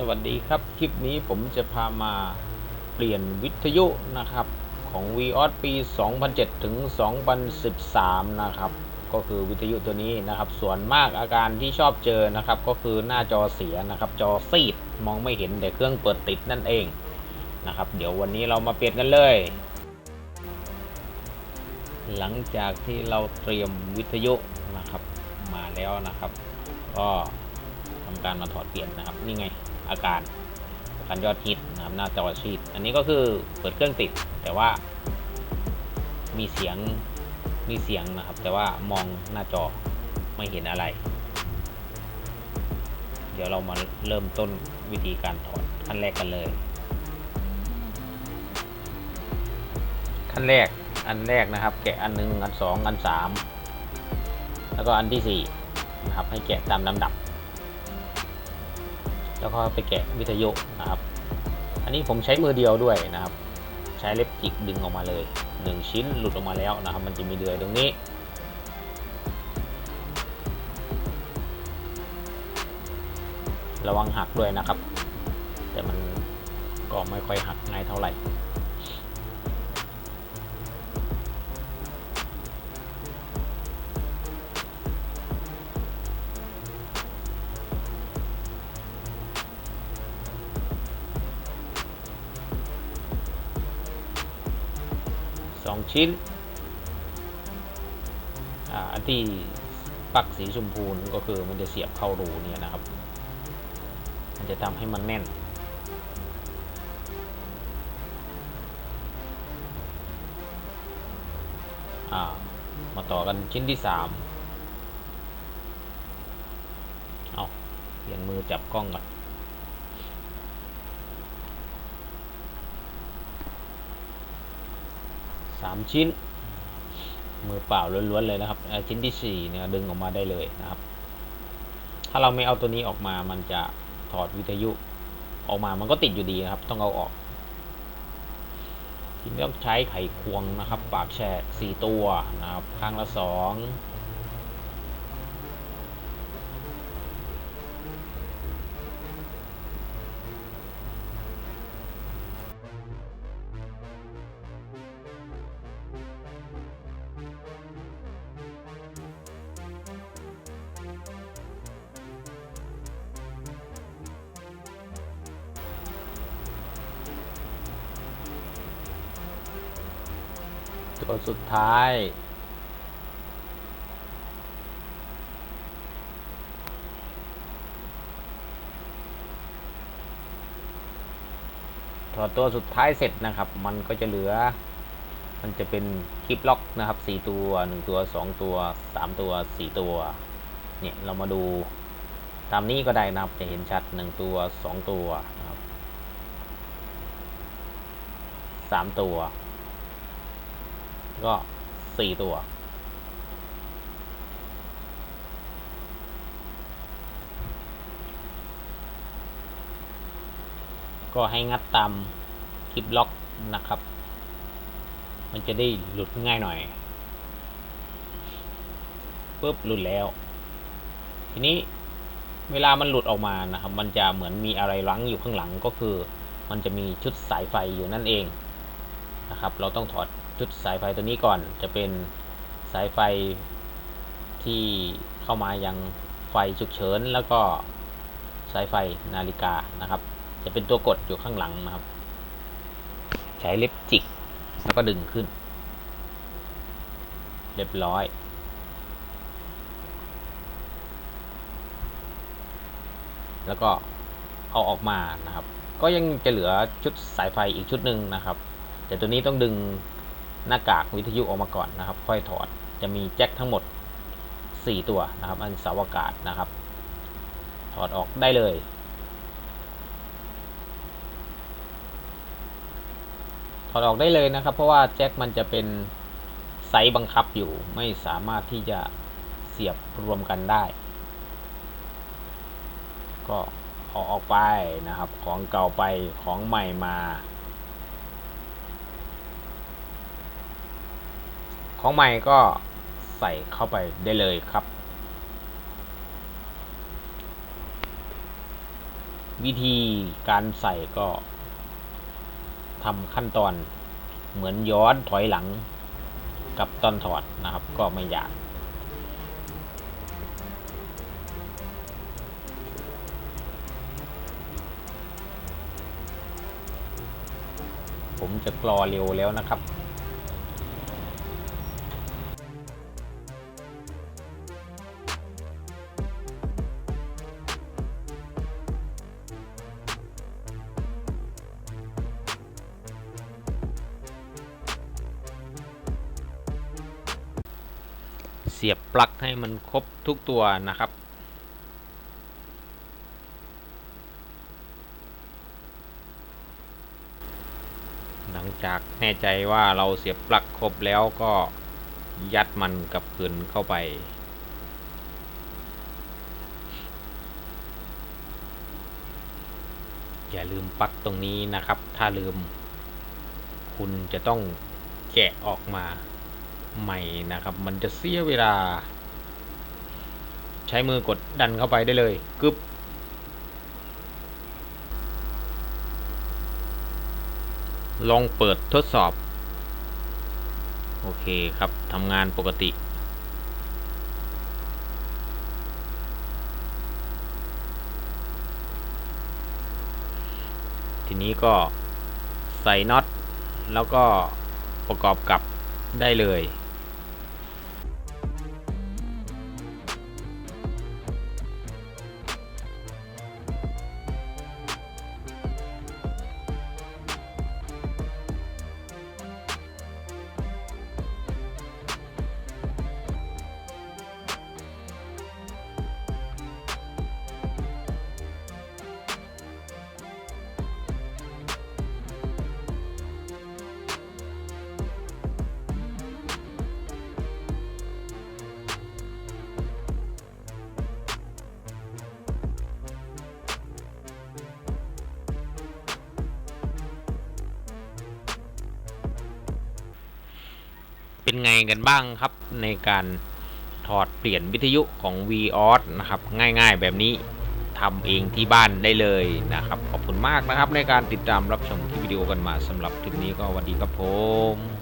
สวัสดีครับ คลิปนี้ผมจะพามาเปลี่ยนวิทยุนะครับของ v ีออปี 2007 ถึง 2013 นะครับ ก็คือวิทยุตัวนี้นะครับ ส่วนมากอาการที่ชอบเจอนะครับ ก็คือหน้าจอเสียนะครับ จอซีดมองไม่เห็นแต่เครื่องเปิดติดนั่นเองนะครับ เดี๋ยววันนี้เรามาเปลี่ยนกันเลย หลังจากที่เราเตรียมวิทยุนะครับมาแล้วนะครับ ก็ทำการมาถอดเปลี่ยนนะครับ นี่ไง อาการอาการยอดฮิตนะครับหน้าจอชีตอันนี้ก็คือเปิดเครื่องติด แต่ว่า มีเสียงมีเสียงนะครับ แต่ว่ามองหน้าจอไม่เห็นอะไร เดี๋ยวเรามาเริ่มต้นวิธีการถอดขั้นแรกกันเลย ขั้นแรกอันแรกนะครับ แกะอันหนึ่งอันสองอันสามแล้วก็อันที่สี่นะครับ ให้แกะตามลำดับ แล้วก็ไปแกะวิทยุนะครับ อันนี้ผมใช้มือเดียวด้วยนะครับ ใช้เล็บจิกดึงออกมาเลย 1 ชิ้นหลุดออกมาแล้วนะครับ มันจะมีเดือยตรงนี้ระวังหักด้วยนะครับ แต่มันก็ไม่ค่อยหักง่ายเท่าไหร่ สองชิ้นอันที่ปักสีชมพูนนก็คือมันจะเสียบเข้ารูเนี่ยนะครับ มันจะทำให้มันแน่นอ่ามาต่อกันชิ้นที่สามเอาเปลี่ยนมือจับกล้องก่อน 3 ชิ้น มือเปล่าล้วนๆเลยนะครับ ชิ้นที่4เนี่ยดึงออกมาได้เลยนะครับ ถ้าเราไม่เอาตัวนี้ออกมามันจะถอดวิทยุออกมามันก็ติดอยู่ดีนะครับ ต้องเอาออกทีนี้ต้องใช้ไขควงนะครับ ปากแฉก4ตัวนะครับ ข้างละ2 ตัวสุดท้าย ถอดตัวสุดท้ายเสร็จนะครับ มันก็จะเหลือ มันจะเป็นคลิปล็อกนะครับสี่ตัวหนึ่งตัวสองตัวสามตัวสี่ตัว เนี่ยเรามาดูตามนี้ก็ได้นะครับจะเห็นชัดหนึ่งตัวสองตัวนะครับสามตัว ก็สี่ตัว ก็ให้งัดตามคลิปล็อกนะครับ มันจะได้หลุดง่ายหน่อยปุ๊บหลุดแล้ว ทีนี้เวลามันหลุดออกมานะครับ มันจะเหมือนมีอะไรรั้งอยู่ข้างหลังก็คือ มันจะมีชุดสายไฟอยู่นั่นเองนะครับ เราต้องถอด ชุดสายไฟตัวนี้ก่อน จะเป็นสายไฟที่เข้ามายังไฟฉุกเฉินแล้วก็สายไฟนาฬิกานะครับ จะเป็นตัวกดอยู่ข้างหลังนะครับ ใช้เล็บจิกแล้วก็ดึงขึ้น เรียบร้อยแล้วก็เอาออกมานะครับ ก็ยังจะเหลือชุดสายไฟอีกชุดหนึ่งนะครับ แต่ตัวนี้ต้องดึง หน้ากากวิทยุออกมาก่อนนะครับ ค่อยถอดจะมีแจ็คทั้งหมด 4 ตัวนะครับ อันเสาอากาศนะครับ ถอดออกได้เลยถอดออกได้เลยนะครับ เพราะว่าแจ็คมันจะเป็นไซส์บังคับอยู่ไม่สามารถที่จะเสียบรวมกันได้ ก็เอาออกไปนะครับ ของเก่าไปของใหม่มา ของใหม่ก็ใส่เข้าไปได้เลยครับ วิธีการใส่ก็ทำขั้นตอนเหมือนย้อนถอยหลังกับตอนถอดนะครับ ก็ไม่ยากผมจะกรอเร็วแล้วนะครับ เสียบปลั๊กให้มันครบทุกตัวนะครับ หลังจากแน่ใจว่าเราเสียบปลั๊กครบแล้วก็ยัดมันกับปืนเข้าไปอย่าลืมปลั๊กตรงนี้นะครับ ถ้าลืม คุณจะต้องแกะออกมา ใหม่นะครับ มันจะเสียเวลา ใช้มือกดดันเข้าไปได้เลยกึบลองเปิดทดสอบ โอเคครับทำงานปกติ ทีนี้ก็ใส่น็อตแล้วก็ประกอบกับได้เลย เป็นไงกันบ้างครับ ในการถอดเปลี่ยนวิทยุของ v o s นะครับ ง่ายๆแบบนี้ทำเองที่บ้านได้เลยนะครับ ขอบคุณมากนะครับ ในการติดตามรับชมที่วิดีโอกันมาสำหรับคลิปนี้ก็สวัสดีครับผม